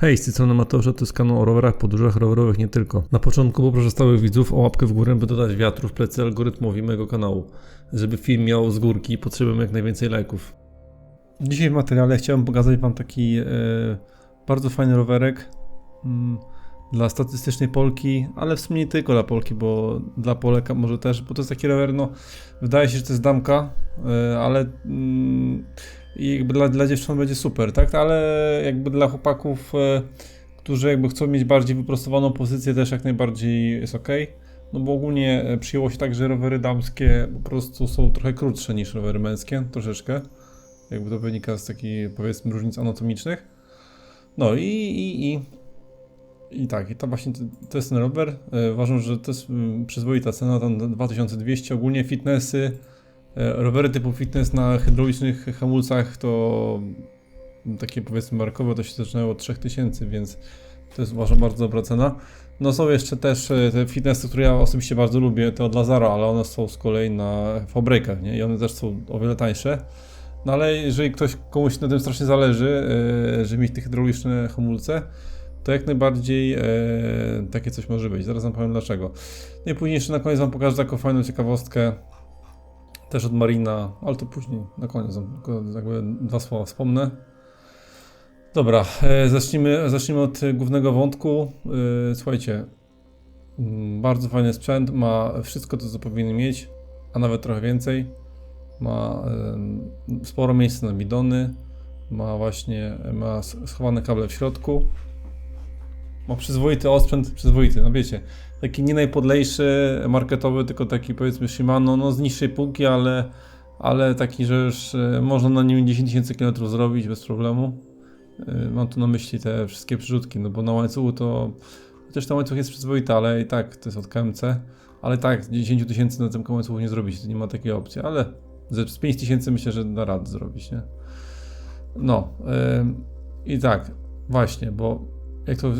Hej, z tej strony Mateusz, to jest kanał o rowerach, podróżach rowerowych nie tylko. Na początku poproszę stałych widzów o łapkę w górę, by dodać wiatru w plecy algorytmowi mojego kanału. Żeby film miał z górki, potrzebujemy jak najwięcej lajków. Dzisiaj w materiale chciałem pokazać Wam taki e, bardzo fajny rowerek mm, dla statystycznej Polki, ale w sumie nie tylko dla Polki, bo dla Polek może też, bo to jest taki rower, no wydaje się, że to jest damka, e, ale mm, i jakby dla, dla dziewcząt będzie super, tak? Ale jakby dla chłopaków, e, którzy jakby chcą mieć bardziej wyprostowaną pozycję, też jak najbardziej jest ok. No bo ogólnie e, przyjęło się tak, że rowery damskie po prostu są trochę krótsze niż rowery męskie, troszeczkę. Jakby to wynika z takich powiedzmy różnic anatomicznych. No i, i, i, i tak, i to właśnie to, jest ten rower. E, Uważam, że to jest mm, przyzwoita cena, tam 2200. Ogólnie fitnessy, rowery typu fitness na hydraulicznych hamulcach to takie powiedzmy markowe to się zaczynało od 3000, więc to jest uważam bardzo dobra cena. No są jeszcze też e, te fitnessy, które ja osobiście bardzo lubię, te od Lazara, ale one są z kolei na fabrykę, nie? I one też są o wiele tańsze. No ale jeżeli ktoś komuś na tym strasznie zależy, e, żeby mieć te hydrauliczne hamulce, to jak najbardziej e, takie coś może być. Zaraz wam powiem dlaczego. No i później jeszcze na koniec wam pokażę taką fajną ciekawostkę też od Marina, ale to później na koniec jakby dwa słowa wspomnę. Dobra, e, zacznijmy, zacznijmy od głównego wątku. E, Słuchajcie, mm, bardzo fajny sprzęt, ma wszystko to, co powinien mieć, a nawet trochę więcej. Ma sporo miejsca na bidony, ma właśnie, ma schowane kable w środku. Ma przyzwoity osprzęt, przyzwoity, no wiecie, taki nie najpodlejszy marketowy, tylko taki powiedzmy Shimano, no z niższej półki, ale, ale taki, że już e, można na nim 10 tysięcy kilometrów zrobić bez problemu. Y, Mam tu na myśli te wszystkie przyrzutki, no bo na łańcuchu to. Chociaż ten łańcuch jest przyzwoity, ale i tak to jest od KMC. Ale tak, z 10 tysięcy na tym łańcuchu nie zrobić, nie ma takiej opcji, ale z 5 tysięcy myślę, że da radę zrobić, nie? No. ym, I tak, właśnie, bo jak to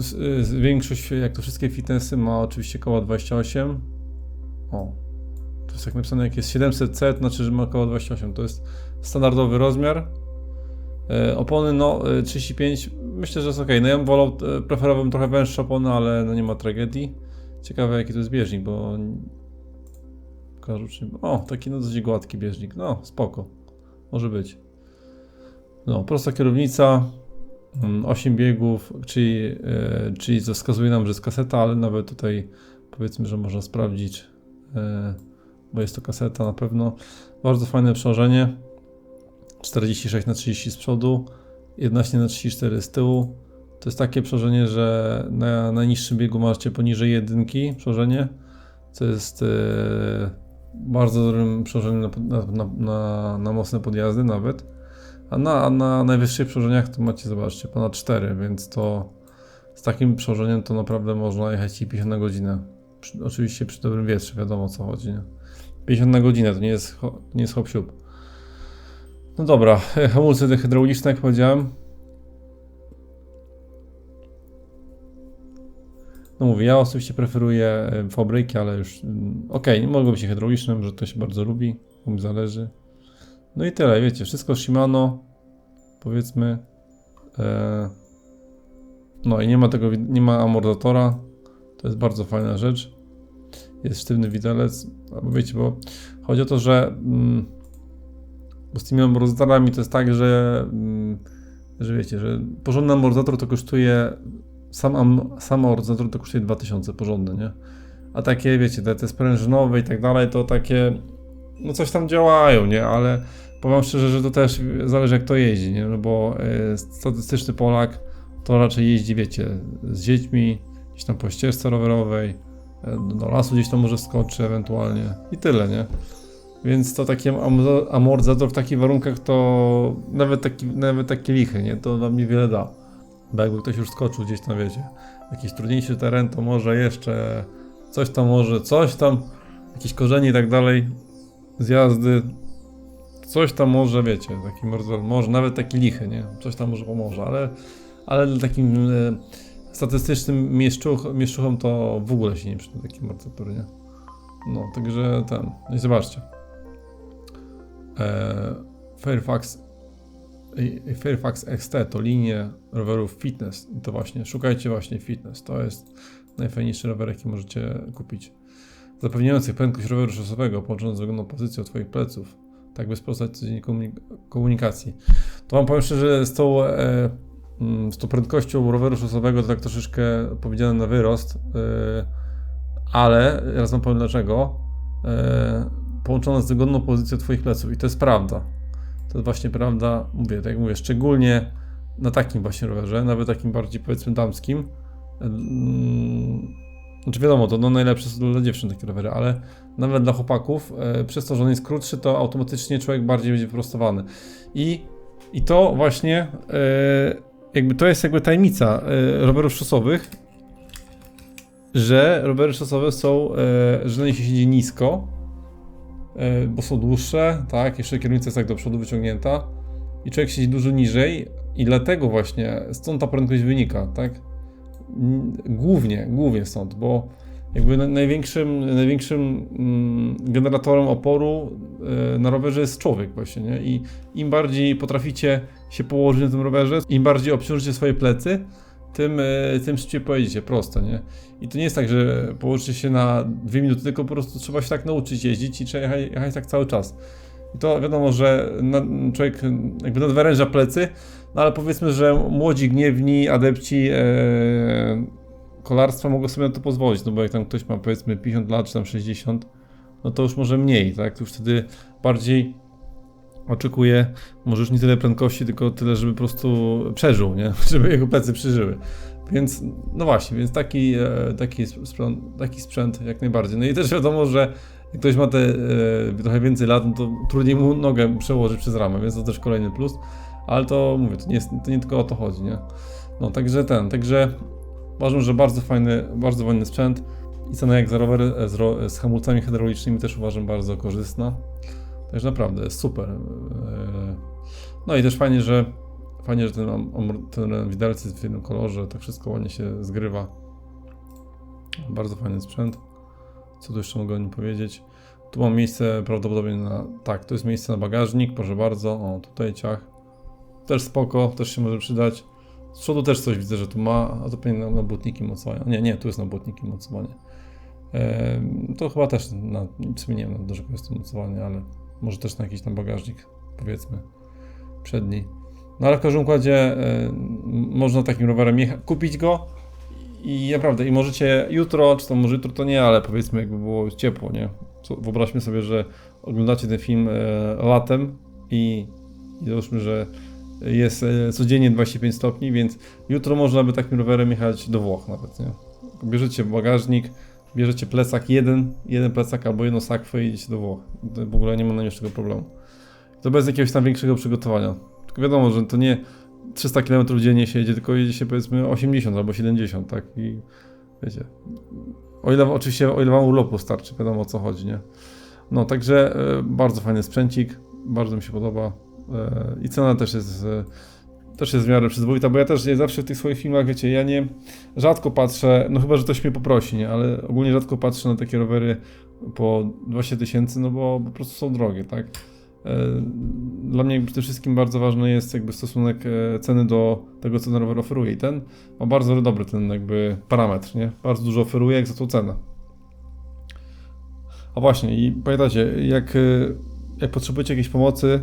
większość, jak to wszystkie fitnessy ma oczywiście koło 28. O. To jest tak napisane, jak jest 700C, to znaczy, że ma około 28. To jest standardowy rozmiar. E, Opony, no e, 35, myślę, że jest ok. No ja bym e, preferowałbym trochę węższe opony, ale no nie ma tragedii. Ciekawe jaki to jest bieżnik, bo... O, taki no dosyć gładki bieżnik, no spoko. Może być. No, prosta kierownica, 8 biegów, czyli, e, czyli to wskazuje nam, że jest kaseta, ale nawet tutaj powiedzmy, że można sprawdzić, e, bo jest to kaseta na pewno. Bardzo fajne przełożenie. 46 na 30 z przodu, 11 na 34 z tyłu. To jest takie przełożenie, że na najniższym biegu macie poniżej jedynki przełożenie, co jest e, bardzo dobrym przełożeniem na, na, na, na mocne podjazdy nawet. A na, na najwyższych przełożeniach to macie, zobaczcie, ponad 4, więc to z takim przełożeniem to naprawdę można jechać i 50 na godzinę. Przy, oczywiście przy dobrym wietrze, wiadomo o co chodzi. Nie? 50 na godzinę to nie jest, nie jest hop siup. No dobra, e, hamulce hydrauliczne, jak powiedziałem. No mówię, ja osobiście preferuję e, fabryki, ale już mm, okej, nie mogą być hydrauliczne, że to się bardzo lubi, mi zależy. No i tyle, wiecie, wszystko Shimano, powiedzmy. E, no i nie ma tego, nie ma amortyzatora, to jest bardzo fajna rzecz. Jest sztywny widelec, albo wiecie, bo chodzi o to, że mm, bo z tymi amortyzatorami to jest tak, że, mm, że wiecie, że porządny amortyzator to kosztuje, sam, am, sam to kosztuje 2000 porządny, nie? A takie, wiecie, te, te sprężynowe i tak dalej, to takie, no coś tam działają, nie? Ale powiem szczerze, że to też zależy jak to jeździ, nie? No bo y, statystyczny Polak to raczej jeździ, wiecie, z dziećmi, gdzieś tam po ścieżce rowerowej, y, do lasu gdzieś tam może skoczy ewentualnie i tyle, nie? Więc to taki am- amortyzator w takich warunkach to nawet taki, nawet taki lichy, nie? To nam niewiele da. Bo jakby ktoś już skoczył gdzieś tam, wiecie, jakiś trudniejszy teren, to może jeszcze coś tam może, coś tam, jakieś korzenie i tak dalej, zjazdy, coś tam może, wiecie, taki amortyzator, może nawet taki lichy, nie? Coś tam może pomoże, ale, ale takim e, statystycznym mieszczuch, mieszczuchom to w ogóle się nie przyda taki amortyzator, nie? No, także ten, no i zobaczcie. E, Fairfax i- i Fairfax XT to linie rowerów fitness. I to właśnie, szukajcie właśnie fitness. To jest najfajniejszy rower, jaki możecie kupić. Zapewniających prędkość roweru szosowego połączoną z wygodną pozycją Twoich pleców, tak by sprostać codziennej komunik- komunikacji. To Wam powiem szczerze, z tą, e, mm, z tą prędkością roweru szosowego to tak troszeczkę powiedziane na wyrost, e, ale teraz Wam powiem dlaczego. E, połączona z wygodną pozycją Twoich pleców i to jest prawda. To jest właśnie prawda, mówię, tak jak mówię, szczególnie na takim właśnie rowerze, nawet takim bardziej powiedzmy damskim. Mm, Znaczy wiadomo, to no najlepsze są dla dziewczyn takie rowery, ale nawet dla chłopaków, e, przez to, że on jest krótszy, to automatycznie człowiek bardziej będzie wyprostowany. I, i to właśnie, e, jakby to jest jakby tajemnica e, rowerów szosowych, że rowery szosowe są, że na nich się siedzi nisko, bo są dłuższe, tak, jeszcze kierownica jest tak do przodu wyciągnięta i człowiek siedzi dużo niżej i dlatego właśnie stąd ta prędkość wynika, tak? Głównie, głównie stąd, bo jakby na- największym, największym mm, generatorem oporu e, na rowerze jest człowiek właśnie, nie? I im bardziej potraficie się położyć na tym rowerze, im bardziej obciążycie swoje plecy, tym, e, tym szybciej pojedziecie, prosto, nie? I to nie jest tak, że położycie się na dwie minuty, tylko po prostu trzeba się tak nauczyć jeździć i trzeba jechać, jechać tak cały czas. I to wiadomo, że człowiek jakby nadwyręża plecy, no ale powiedzmy, że młodzi, gniewni adepci e, kolarstwa mogą sobie na to pozwolić, no bo jak tam ktoś ma powiedzmy 50 lat czy tam 60, no to już może mniej, tak? Już wtedy bardziej oczekuje może już nie tyle prędkości, tylko tyle, żeby po prostu przeżył, nie? Żeby jego plecy przeżyły. Więc, no właśnie, więc taki, e, taki, sprzęt, taki sprzęt jak najbardziej. No i też wiadomo, że jak ktoś ma te e, trochę więcej lat, no to trudniej mu nogę przełożyć przez ramę, więc to też kolejny plus. Ale to mówię, to nie, jest, to nie tylko o to chodzi, nie? No także ten, także uważam, że bardzo fajny, bardzo fajny sprzęt. I cena jak za rower e, z, ro, z hamulcami hydraulicznymi też uważam bardzo korzystna. Także naprawdę super. E, No i też fajnie, że fajnie, że ten, ten widelec jest w jednym kolorze, tak wszystko ładnie się zgrywa. Bardzo fajny sprzęt. Co tu jeszcze mogę o nim powiedzieć? Tu mam miejsce prawdopodobnie na. Tak, to jest miejsce na bagażnik, proszę bardzo. O, tutaj ciach. Też spoko, też się może przydać. Z przodu też coś widzę, że tu ma, a to pewnie na, na błotniki mocowania. Nie, nie, tu jest na błotniki mocowanie. Ehm, to chyba też na, w sumie nie wiem, do czego jest to mocowanie, ale może też na jakiś tam bagażnik, powiedzmy, przedni. No ale w każdym układzie e, można takim rowerem jechać, kupić go i naprawdę, i możecie jutro, czy to może jutro to nie, ale powiedzmy jakby było ciepło, nie? Wyobraźmy sobie, że oglądacie ten film e, latem i, i załóżmy, że jest e, codziennie 25 stopni, więc jutro można by takim rowerem jechać do Włoch nawet, nie? Bierzecie bagażnik, bierzecie plecak jeden, jeden plecak albo jedną sakwę i idziecie do Włoch. W ogóle nie ma najmniejszego problemu. To bez jakiegoś tam większego przygotowania. Tylko wiadomo, że to nie 300 km dziennie się jedzie, tylko jedzie się powiedzmy 80 albo 70, tak? I wiecie. O ile oczywiście, o ile wam urlopu starczy, wiadomo o co chodzi, nie? No, także e, bardzo fajny sprzęcik, bardzo mi się podoba. E, I cena też jest, e, też jest w miarę przyzwoita, bo ja też nie zawsze w tych swoich filmach, wiecie, ja nie rzadko patrzę, no chyba, że ktoś mnie poprosi, nie? Ale ogólnie rzadko patrzę na takie rowery po 20 tysięcy, no bo po prostu są drogie, tak? E, Dla mnie przede wszystkim bardzo ważny jest jakby stosunek ceny do tego, co ten rower oferuje. I ten ma bardzo dobry ten jakby parametr, nie? Bardzo dużo oferuje jak za tą cenę. A właśnie, i pamiętajcie, jak, jak potrzebujecie jakiejś pomocy,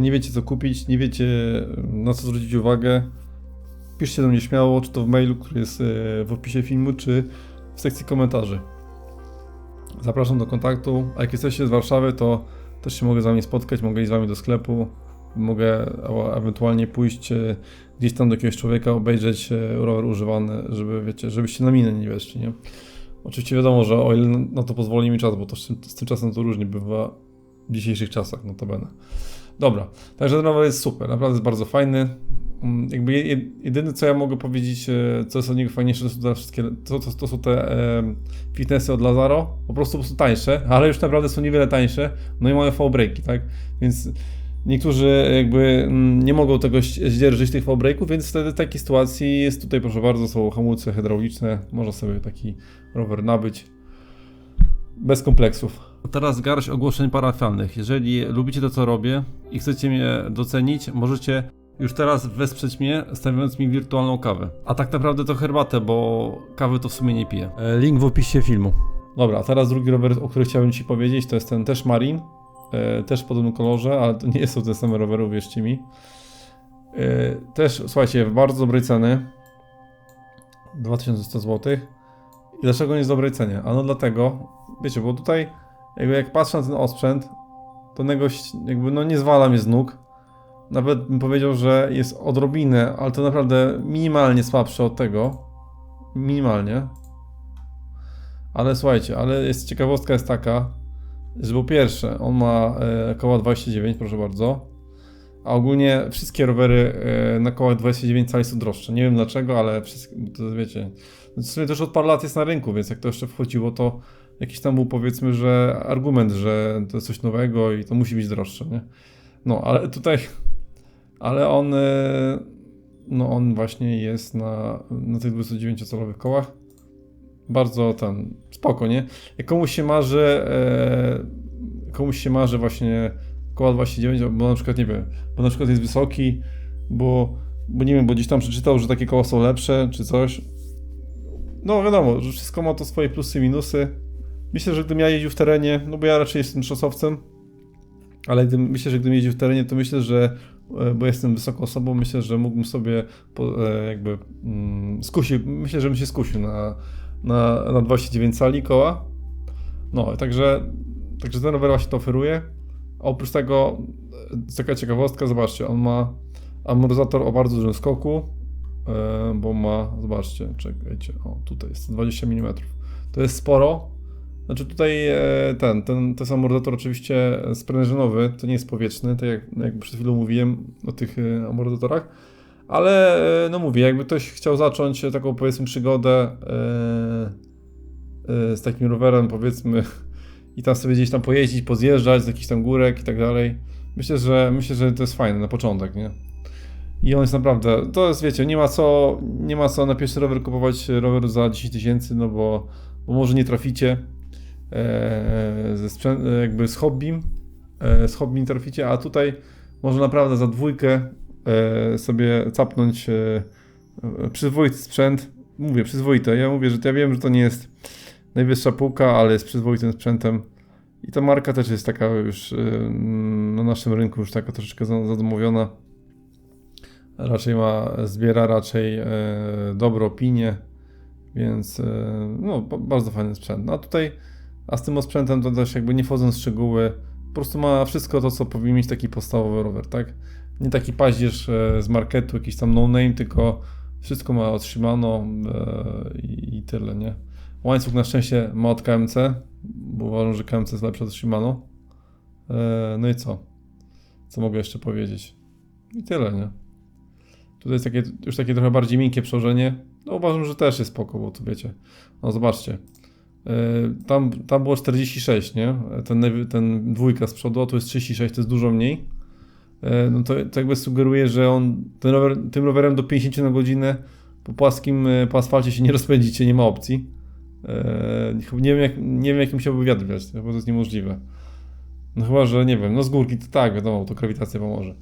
nie wiecie co kupić, nie wiecie na co zwrócić uwagę, piszcie do mnie śmiało, czy to w mailu, który jest e, w opisie filmu, czy w sekcji komentarzy. Zapraszam do kontaktu, a jak jesteście z Warszawy, to też się mogę z wami spotkać, mogę iść z wami do sklepu, mogę ewentualnie pójść e, gdzieś tam do jakiegoś człowieka, obejrzeć rower używany, żeby, wiecie, żebyście na minę nie weszli, nie? Oczywiście wiadomo, że o ile na to pozwoli mi czas, bo to z, tym- z tym czasem to różnie bywa w dzisiejszych czasach, notabene. Dobra, także ten rower jest super, naprawdę jest bardzo fajny. Mm, Jakby je- je- jedyne co ja mogę powiedzieć, e, co jest od niego fajniejsze, to są te wszystkie, to, to, to są te e, fitnessy od Lazaro, po prostu prostu tańsze, ale już naprawdę są niewiele tańsze, no i mają V-breaki, tak? Więc niektórzy jakby mm, nie mogą tego zdzierżyć tych V-breaków, więc wtedy w takiej sytuacji jest tutaj, proszę bardzo, są hamulce hydrauliczne, można sobie taki rower nabyć bez kompleksów. Teraz garść ogłoszeń parafialnych. Jeżeli lubicie to, co robię i chcecie mnie docenić, możecie już teraz wesprzeć mnie, stawiając mi wirtualną kawę. A tak naprawdę to herbatę, bo kawy to w sumie nie piję. E, Link w opisie filmu. Dobra, a teraz drugi rower, o którym chciałbym Ci powiedzieć, to jest ten też Marin. E, też w podobnym kolorze, ale to nie są te same rowery, uwierzcie mi. E, też, słuchajcie, w bardzo dobrej ceny. 2100 zł. I dlaczego nie jest w dobrej cenie? Ano dlatego, wiecie, bo tutaj jakby jak patrzę na ten osprzęt, to jakby no nie zwala mnie z nóg. Nawet bym powiedział, że jest odrobinę, ale to naprawdę minimalnie słabsze od tego. Minimalnie. Ale słuchajcie, ale jest ciekawostka jest taka, że po pierwsze, on ma e, koła 29, proszę bardzo. A ogólnie wszystkie rowery e, na kołach 29 cali są droższe. Nie wiem dlaczego, ale wszystkie, to wiecie. W sumie też od paru lat jest na rynku, więc jak to jeszcze wchodziło, to jakiś tam był powiedzmy, że argument, że to jest coś nowego i to musi być droższe, nie? No, ale tutaj, ale on, e, no on właśnie jest na, na tych 29-calowych kołach. Bardzo ten, spoko, nie? Jak komuś się marzy, e, komuś się marzy właśnie koła 29, bo na przykład, nie wiem, bo na przykład jest wysoki, bo, bo nie wiem, bo gdzieś tam przeczytał, że takie koła są lepsze, czy coś. No wiadomo, że wszystko ma to swoje plusy i minusy. Myślę, że gdybym ja jeździł w terenie, no bo ja raczej jestem szosowcem, ale gdybym, myślę, że gdybym jeździł w terenie, to myślę, że, e, bo jestem wysoką osobą, myślę, że mógłbym sobie e, jakby mm, myślę, że bym się skusił na, na, na 29 cali koła. No, także, także ten rower właśnie to oferuje. A oprócz tego, e, taka ciekawostka, zobaczcie, on ma amortyzator o bardzo dużym skoku, bo ma, zobaczcie, czekajcie, o tutaj jest 120 mm. To jest sporo. Znaczy tutaj e, ten, ten, to jest amortyzator oczywiście sprężynowy, to nie jest powietrzny, tak jak, jak przed chwilą mówiłem o tych e, amortyzatorach. Ale e, no mówię, jakby ktoś chciał zacząć taką powiedzmy przygodę e, e, z takim rowerem powiedzmy i tam sobie gdzieś tam pojeździć, pozjeżdżać z jakichś tam górek i tak dalej. Myślę, że myślę, że to jest fajne na początek, nie? I on jest naprawdę, to jest wiecie, nie ma co, nie ma co na pierwszy rower kupować rower za 10 tysięcy, no bo, bo może nie traficie e, ze sprzęt, jakby z hobbym, e, z hobbym traficie, a tutaj może naprawdę za dwójkę e, sobie capnąć e, e, przyzwoity sprzęt. Mówię, przyzwoite. Ja mówię, że ja wiem, że to nie jest najwyższa półka, ale jest przyzwoitym sprzętem. I ta marka też jest taka już y, na naszym rynku już taka troszeczkę za- zadomowiona. Raczej ma, zbiera raczej e, dobre opinie, więc e, no, ba- bardzo fajny sprzęt. No a tutaj, a z tym sprzętem to też jakby nie wchodząc w szczegóły, po prostu ma wszystko to, co powinien mieć taki podstawowy rower, tak? Nie taki paździerz e, z marketu, jakiś tam no-name, tylko wszystko ma od Shimano e, i, i tyle, nie? Łańcuch na szczęście ma od KMC, bo uważam, że KMC jest lepsze od Shimano. E, no i co? Co mogę jeszcze powiedzieć? I tyle, nie? Tutaj jest takie, już takie trochę bardziej miękkie przełożenie. No uważam, że też jest spoko, bo tu wiecie. No zobaczcie. E, Tam, tam było 46, nie? Ten, ten dwójka z przodu, a tu jest 36, to jest dużo mniej. E, No to, to jakby sugeruje, że on ten rower, tym rowerem do 50 na godzinę po płaskim, e, po asfalcie się nie rozpędzicie, nie ma opcji. Nie wiem, jak, nie wiem, jaki musiałby wiatr wiać, bo to jest niemożliwe. No chyba, że nie wiem, no z górki to tak, wiadomo, to grawitacja pomoże.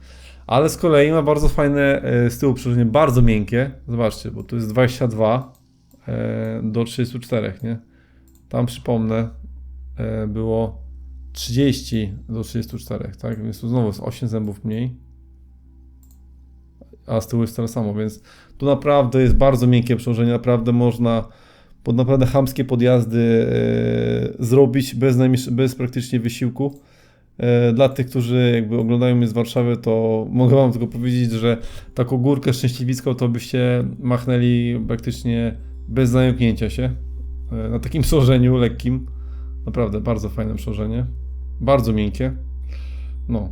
Ale z kolei ma bardzo fajne z tyłu przełożenie, bardzo miękkie. Zobaczcie, bo tu jest 22 e, do 34, nie? Tam przypomnę, e, było 30 do 34, tak? Więc tu znowu jest 8 zębów mniej. A z tyłu jest tyle samo, więc tu naprawdę jest bardzo miękkie przełożenie, naprawdę można pod naprawdę chamskie podjazdy e, zrobić bez, bez praktycznie wysiłku. E, Dla tych, którzy jakby oglądają mnie z Warszawy, to mogę wam tylko powiedzieć, że taką górkę szczęśliwicką to byście machnęli praktycznie bez zająknięcia się. E, Na takim przełożeniu lekkim. Naprawdę bardzo fajne przełożenie. Bardzo miękkie. No.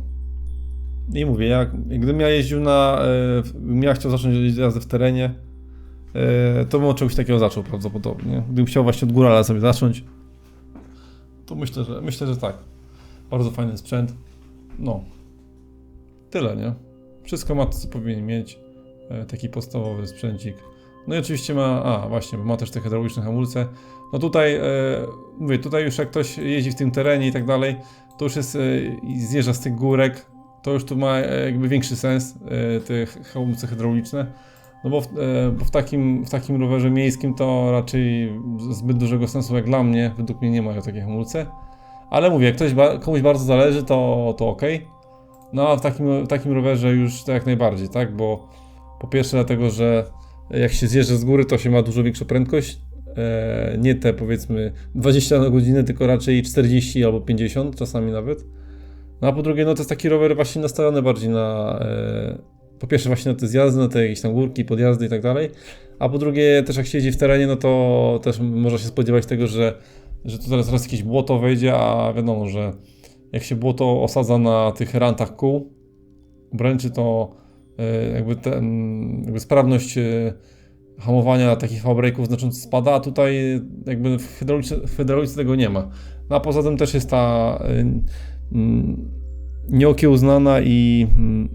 I mówię, jak, gdybym ja jeździł na. e, Gdybym ja chciał zacząć jazdę w terenie, e, to bym od czegoś takiego zaczął prawdopodobnie. Gdybym chciał właśnie od górala sobie zacząć, to myślę, że myślę, że tak. Bardzo fajny sprzęt. No. Tyle, nie? Wszystko ma to, co powinien mieć. E, Taki podstawowy sprzęcik. No i oczywiście ma, a właśnie, bo ma też te hydrauliczne hamulce. No tutaj, e, mówię, tutaj już jak ktoś jeździ w tym terenie i tak dalej, to już jest, e, zjeżdża z tych górek, to już tu ma e, jakby większy sens, e, te hamulce hydrauliczne. No bo w, e, bo w, takim, w takim rowerze miejskim to raczej zbyt dużego sensu jak dla mnie, według mnie nie mają takie hamulce. Ale mówię, jak ktoś ba, komuś bardzo zależy, to, to ok. No a w takim, w takim rowerze już to jak najbardziej, tak? Bo po pierwsze dlatego, że jak się zjeżdża z góry, to się ma dużo większą prędkość. E, nie te powiedzmy 20 na godzinę, tylko raczej 40 albo 50 czasami nawet. No a po drugie, no to jest taki rower właśnie nastawiony bardziej na e, po pierwsze właśnie na te zjazdy, na te jakieś tam górki, podjazdy i tak dalej, a po drugie też jak siedzi w terenie, no to też można się spodziewać tego, że, że tu zaraz, zaraz jakieś błoto wejdzie, a wiadomo, że jak się błoto osadza na tych rantach kół, obręczy, to jakby, ten, jakby sprawność e, hamowania takich fabrejków znacząco spada, a tutaj jakby w hydraulice, w hydraulice tego nie ma. No a poza tym też jest ta mm, nieokiełznana i mm,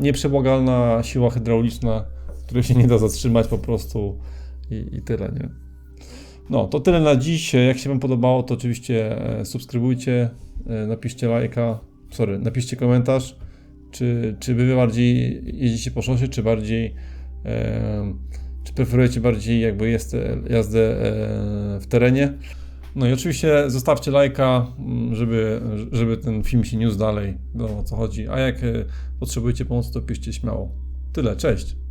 nieprzebłagalna siła hydrauliczna, której się nie da zatrzymać po prostu i, i tyle, nie? No, to tyle na dziś. Jak się Wam podobało, to oczywiście e, subskrybujcie, e, napiszcie lajka, sorry, napiszcie komentarz, czy, czy Wy bardziej jeździcie po szosie, czy bardziej, e, czy preferujecie bardziej jakby jest, jazdę e, w terenie. No i oczywiście zostawcie lajka, m, żeby, żeby ten film się niósł dalej, wiadomo o co chodzi. A jak e, potrzebujecie pomocy, to piszcie śmiało. Tyle, cześć!